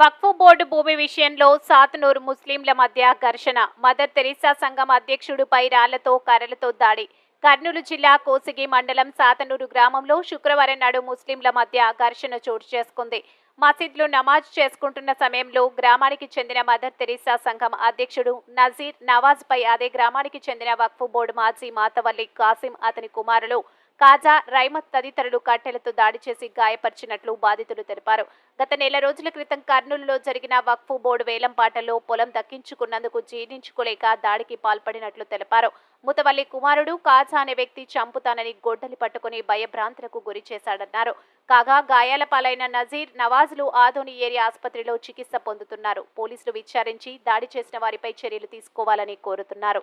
వక్ఫ్ board భూమి విషయంలో సాతనూరు ముస్లింల మధ్య ఘర్షణ. మదర్ తెరిసా సంఘం అధ్యక్షుడిపై రాళ్ళతో కర్రలతో దాడి. కర్నూలు జిల్లా కోసిగి మండలం సాతనూరు గ్రామంలో శుక్రవారం నాడు ముస్లింల మధ్య ఘర్షణ చోటు చేసుకుంది. మసీద్లో నమాజ్ చేసుకుంటున్న సమయంలో గ్రామానికి చెందిన మదర్ తెరిసా సంఘం అధ్యక్షుడు నజీర్ నవాజ్ పై అదే గ్రామానికి చెందిన వక్ఫ్ బోర్డు మాజీ మాతవల్లి కాసిం అతని కుమారులు కాజా రైమత్ తదితరులు కట్టెలతో దాడి చేసి గాయపరిచినట్లు బాధితులు తెలిపారు. గత నెల రోజుల క్రితం కర్నూలులో జరిగిన వక్ఫ్ బోర్డు వేలంపాటలో పొలం దక్కించుకున్నందుకు జీర్ణించుకోలేక దాడికి పాల్పడినట్లు తెలిపారు. ముతవల్లి కుమారుడు కాజా అనే వ్యక్తి చంపుతానని గొడ్డలి పట్టుకుని భయభ్రాంతులకు గురి చేశాడన్నారు. కాగా గాయాల పాలైన నజీర్ నవాజులు ఆదోని ఏరియా ఆసుపత్రిలో చికిత్స పొందుతున్నారు. పోలీసులు విచారించి దాడి చేసిన వారిపై చర్యలు తీసుకోవాలని కోరుతున్నారు.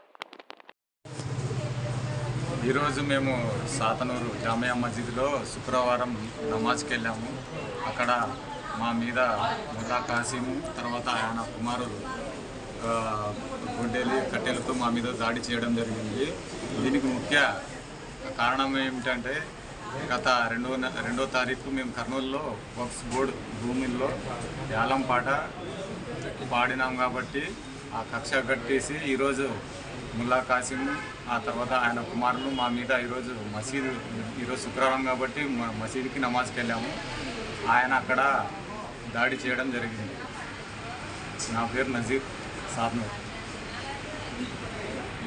ఈరోజు మేము సాతనూరు జామియా మస్జిద్లో శుక్రవారం నమాజ్కి వెళ్ళాము. అక్కడ మా మీద ముల్లా కాసిము తర్వాత ఆయన కుమారులు ఆ, గుడ్డెలి కట్టెలతో మా మీద దాడి చేయడం జరిగింది. దీనికి ముఖ్య కారణం ఏమిటంటే గత రెండో రెండో తారీఖు మేము కర్నూలులో వక్స్ బోర్డు భూమిలో యాలం పాట పాడినాం కాబట్టి ఆ కక్ష కట్టేసి ఈరోజు ముల్లా కాసిం ఆ తర్వాత ఆయన కుమారులు మా మీద ఈరోజు మసీదు ఈరోజు శుక్రవారం కాబట్టి మసీదుకి నమాజ్కి వెళ్ళాము. ఆయన అక్కడ దాడి చేయడం జరిగింది. నా పేరు నజీర్ సాద్నూర్.